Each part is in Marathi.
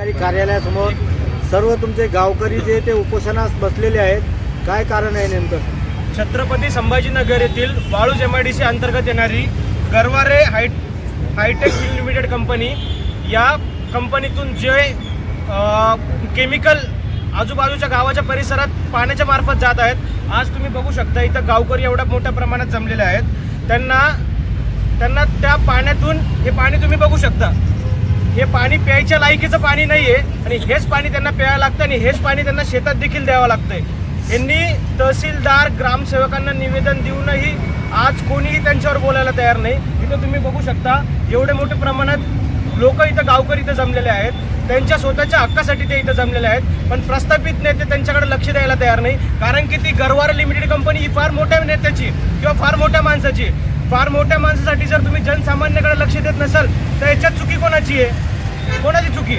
कार्यालयासमोर सर्व तुमचे गावकरी जे ते उपोषणास बसलेले आहेत काय कारण आहे नेमकं? छत्रपती संभाजीनगर येथील Waluj M I D C अंतर्गत येणारी Garware high hitech steel limited company या कंपनीतून जे केमिकल आजूबाजूच्या गावाच्या परिसरात पाण्याच्या मार्फत जात आहेत आज तुम्ही बघू शकता इथं गावकरी एवढ्या मोठ्या प्रमाणात जमलेले आहेत. त्यांना त्यांना त्या पाण्यातून हे पाणी तुम्ही बघू शकता. हे पाणी प्यायच्या लायकीचं पाणी नाही आहे आणि हेच पाणी त्यांना प्यायला लागतं आणि हेच पाणी त्यांना शेतात देखील द्यावं लागतंय. यांनी तहसीलदार ग्रामसेवकांना निवेदन देऊनही आज कोणीही त्यांच्यावर बोलायला तयार नाही. इथं तुम्ही बघू शकता एवढे मोठ्या प्रमाणात लोक इथं गावकरी इथं जमलेले आहेत. त्यांच्या स्वतःच्या हक्कासाठी ते इथं जमलेले आहेत. पण प्रस्थापित नेते त्यांच्याकडे लक्ष द्यायला तयार नाही. कारण की ती गरवार लिमिटेड कंपनी ही फार मोठ्या नेत्याची किंवा फार मोठ्या माणसाची. फार मोठ्या माणसासाठी जर तुम्ही जनसामान्याकडे लक्ष देत नसाल तर याच्यात चुकी कोणाची आहे? कोणाची चुकी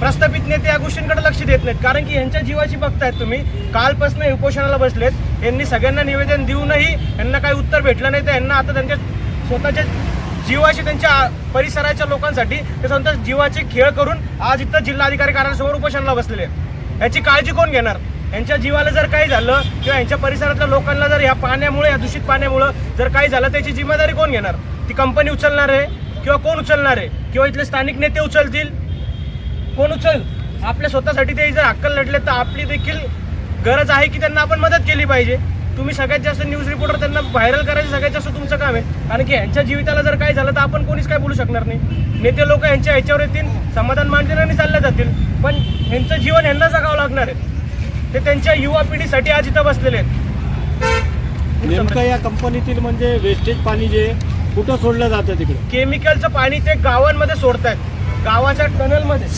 प्रस्थापित नेते या गोष्टींकडे लक्ष देत नाहीत. कारण की यांच्या जीवाची बघतायत तुम्ही. कालपासून उपोषणाला बसलेत. यांनी सगळ्यांना निवेदन देऊनही यांना काही उत्तर भेटलं नाही. तर यांना आता त्यांच्या स्वतःच्या जीवाशी त्यांच्या परिसराच्या लोकांसाठी ते स्वतः जीवाचे खेळ करून आज इथं जिल्हाधिकारी कार्यालयासमोर उपोषणाला बसलेले याची काळजी कोण घेणार? यांच्या जीवाला जर काही झालं किंवा यांच्या परिसरातल्या लोकांना जर या पाण्यामुळे या दूषित पाण्यामुळं जर काही झालं त्याची जिम्मेदारी कोण घेणार? ती कंपनी उचलणार आहे? किंवा कोण उचलणार आहे? किंवा इथले स्थानिक नेते उचलतील? कोण उचल? आपल्या स्वतःसाठी ते जर हक्कल लढले तर आपली देखील गरज आहे की त्यांना आपण मदत केली पाहिजे. तुम्ही सगळ्यात जास्त न्यूज रिपोर्टर त्यांना व्हायरल करायचं सगळ्यात जास्त तुमचं काम आहे. कारण की यांच्या जीविताला जर काय झालं तर आपण कोणीच काय बोलू शकणार नाही. नेते लोक यांच्या ह्याच्यावर येतील समाधान मांडतील आणि चालल्या जातील. पण यांचं जीवन यांना जगावं लागणार आहे. ते त्यांच्या युवा पिढीसाठी आज इथं बसलेले आहेत. नेमकं या कंपनीतील म्हणजे वेस्टेज पाणी जे कुठं सोडलं जातं तिकडे? केमिकलचं पाणी ते गावांमध्ये सोडतायत. गावाच्या टनलमध्ये.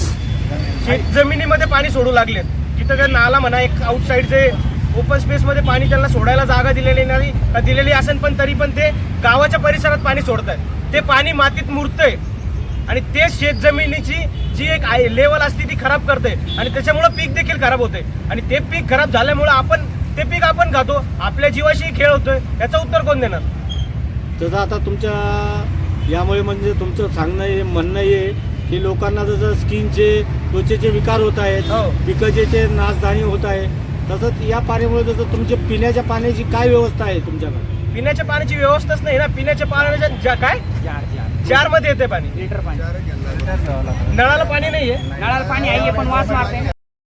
शेत जमिनीमध्ये पाणी सोडू लागलेत तिथं काय नाला म्हणा एक आउटसाईडचे ओपन स्पेसमध्ये पाणी त्यांना सोडायला जागा दिलेली नाही दिलेली असेल पण तरी पण ते गावाच्या परिसरात पाणी सोडतायत. ते पाणी मातीत मुरतंय. आणि ते शेत जमिनीची जी एक लेवल असते ती खराब करते. आणि त्याच्यामुळं पीक देखील खराब होते. आणि ते पीक खराब झाल्यामुळं आपण ते पीक आपण खातो. आपल्या जीवाशी खेळ होतोय. याचं उत्तर कोण देणार? तसं आता तुमच्या यामुळे म्हणजे तुमचं सांगणं आहे म्हणणं आहे की लोकांना जसं स्किनचे त्वचेचे विकार होत आहेत हो. पिकाचे नाचधानी होत आहे तसंच या पाण्यामुळे जसं तुमच्या पिण्याच्या पाण्याची काय व्यवस्था आहे तुमच्याकडे? पिण्याच्या पाण्याची व्यवस्थाच नाही ना. पिण्याच्या पाण्याच्या ज्या- काय? जारमध्ये येते पाणी. लिटर पाणी. नळाला पाणी नाहीये. नळाला पाणी आहे पण वास मारते.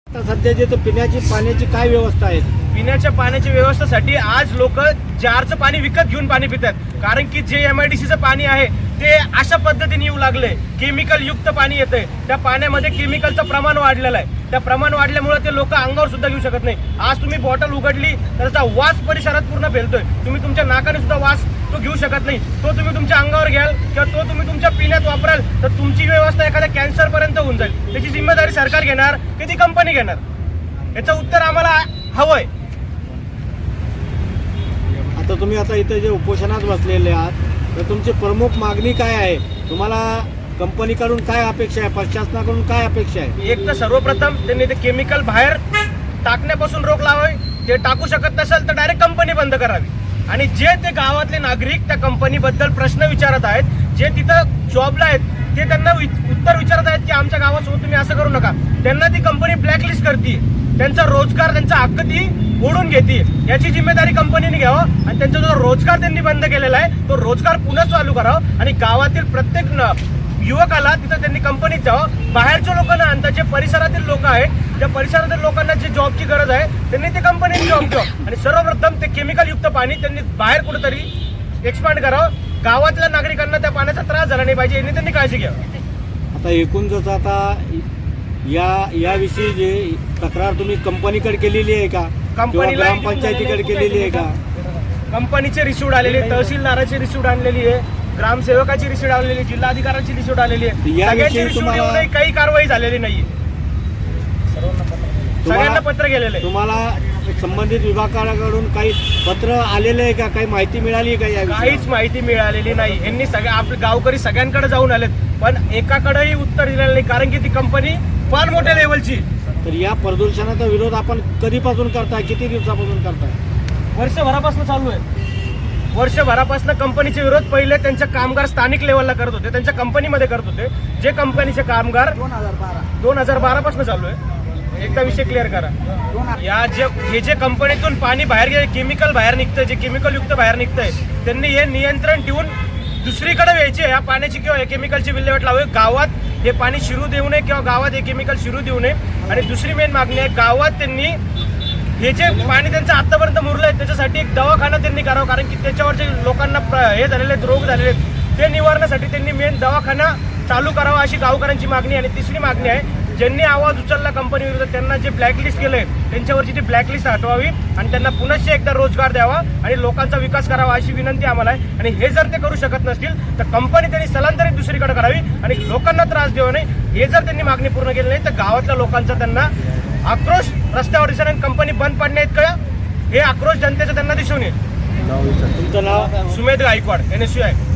आता सध्या जे तर पिण्याची पाण्याची काय व्यवस्था आहे? पिण्याच्या पाण्याच्या व्यवस्थेसाठी आज लोक जारचं पाणी विकत घेऊन पाणी पितात. कारण की जे एम आय डी सीचं पाणी आहे ते अशा पद्धतीने येऊ लागले. केमिकल युक्त पाणी येते त्या पाण्यामध्ये केमिकलचं प्रमाण वाढलेलं आहे. त्या प्रमाण वाढल्यामुळे ते लोक अंगावर सुद्धा घेऊ शकत नाही. आज तुम्ही बॉटल उघडली तर त्याचा वास परिसरात पूर्ण फेलतोय तुम्ही तुमच्या नाकाने सुद्धा वास तो घेऊ शकत नाही. तो तुम्ही तुमच्या अंगावर घ्याल किंवा तो तुम्ही तुमच्या पिण्यात वापराल तर तुमची व्यवस्था एखाद्या कॅन्सर पर्यंत होऊन जाईल. त्याची जिम्मेदारी सरकार घेणार की ती कंपनी घेणार? याचं उत्तर आम्हाला हवंय. तर तुम्ही आता इथे जे उपोषणात बसलेले आहात तर तुमची प्रमुख मागणी काय आहे? तुम्हाला कंपनीकडून काय अपेक्षा आहे? प्रशासनाकडून काय अपेक्षा आहे? एक तर सर्वप्रथम त्यांनी ते केमिकल बाहेर टाकण्यापासून रोख लावावी. ते टाकू शकत नसेल तर डायरेक्ट कंपनी बंद करावी. आणि जे ते गावातले नागरिक त्या कंपनीबद्दल प्रश्न विचारत आहेत जे तिथं जॉबला आहेत ते त्यांना वि- उत्तर विचारत आहेत की आमच्या गावासोबत तुम्ही असं करू नका. त्यांना ती कंपनी ब्लॅकलिस्ट करते त्यांचा रोजगार त्यांचा हक्क ती ओढून घेते. याची जिम्मेदारी कंपनीने घ्यावं आणि त्यांचा जो रोजगार त्यांनी बंद केलेला आहे तो रोजगार पुन्हा चालू करावा आणि गावातील प्रत्येक न- युवकाला तिथं त्यांनी कंपनीत जावं. बाहेरच्या लोकांना आणता जे परिसरातील लोक आहेत त्या परिसरातील लोकांना जे जॉबची गरज आहे त्यांनी ते कंपनीत जॉब द्यावं आणि सर्वप्रथम ते केमिकल युक्त पाणी त्यांनी बाहेर कुठेतरी एक्सपांड करावं. गावातल्या नागरिकांना त्या पाण्याचा त्रास झाला नाही पाहिजे यांनी त्यांनी काळजी घ्यावी. आता एकूण जसं आता या याविषयी जे तक्रार तुम्ही कंपनीकडे केलेली आहे का? किंवा कंपनीला- ग्रामपंचायतीकडे केलेली आहे का? कंपनीचे रिसिव्ह आलेले तहसीलदाराची रिसिव्ह आणलेली आहे ग्रामसेवकाची रिसिव्ह आलेली जिल्हाधिकाऱ्याची रिसिव्ह आलेली आहे. याविषयी सगळ्यांची रिसिव्ह तुम्हाला- येऊनही काही कारवाई झालेली नाहीये. सगळ्यांना पत्र गेलेलं आहे. तुम्हाला संबंधित विभागाकडून काही पत्र आलेलं आहे का? काही माहिती मिळाली आहे का या काहीच माहिती मिळालेली नाही. यांनी सगळ्या आपले गावकरी सगळ्यांकडे जाऊन आलेत. पण एकाकडेही उत्तर दिलेलं नाही कारण की ती कंपनी फार मोठ्या लेवलची तर या प्रदूषणाचा विरोध आपण कधीपासून करताय? किती दिवसापासून करताय? वर्षभरापासून चालू आहे. वर्षभरापासून कंपनीचे विरोध पहिले त्यांचे कामगार स्थानिक लेवलला करत होते. त्यांच्या कंपनीमध्ये करत होते. जे कंपनीचे कामगार दोन हजार बारा. दोन हजार बारा पासून चालू आहे. एकदा विषय क्लिअर करा. या जे हे जे कंपनीतून पाणी बाहेर केमिकल बाहेर निघतंय जे केमिकल युक्त बाहेर निघतंय त्यांनी हे नियंत्रण ठेवून दुसरीकडे व्यायचे या पाण्याची किंवा केमिकलची विल्हेवाट लावावी गावात हे पाणी शिरू देऊ नये किंवा गावात हे केमिकल शिरू देऊ नये. आणि दुसरी मेन मागणी आहे गावात त्यांनी हे जे पाणी त्यांचं आतापर्यंत मुरलं आहे त्याच्यासाठी एक दवाखाना त्यांनी करावा. कारण की त्याच्यावर जे लोकांना प्र- हे झालेले आहेत, रोग झालेले आहेत ते निवारण्यासाठी त्यांनी मेन दवाखाना चालू करावा अशी गावकऱ्यांची मागणी आणि तिसरी मागणी आहे ज्यांनी आवाज उचलला कंपनी विरुद्ध त्यांना जे ब्लॅकलिस्ट केलंय त्यांच्यावरची ती ब्लॅकलिस्ट हटवावी आणि त्यांना पुनश्च एकदा रोजगार द्यावा आणि लोकांचा विकास करावा अशी विनंती आम्हाला आहे. आणि हे जर ते करू शकत नसतील तर कंपनी त्यांनी स्थलांतरित दुसरीकडे करावी आणि लोकांना त्रास देऊ नये. हे जर त्यांनी मागणी पूर्ण केली नाही तर गावातल्या लोकांचा त्यांना आक्रोश रस्त्यावर दिसेल आणि कंपनी बंद पडण्यात कळ हे आक्रोश जनतेचा त्यांना दिसून येईल. तुमचं नाव Sumedh Gaikwad N S U आहे.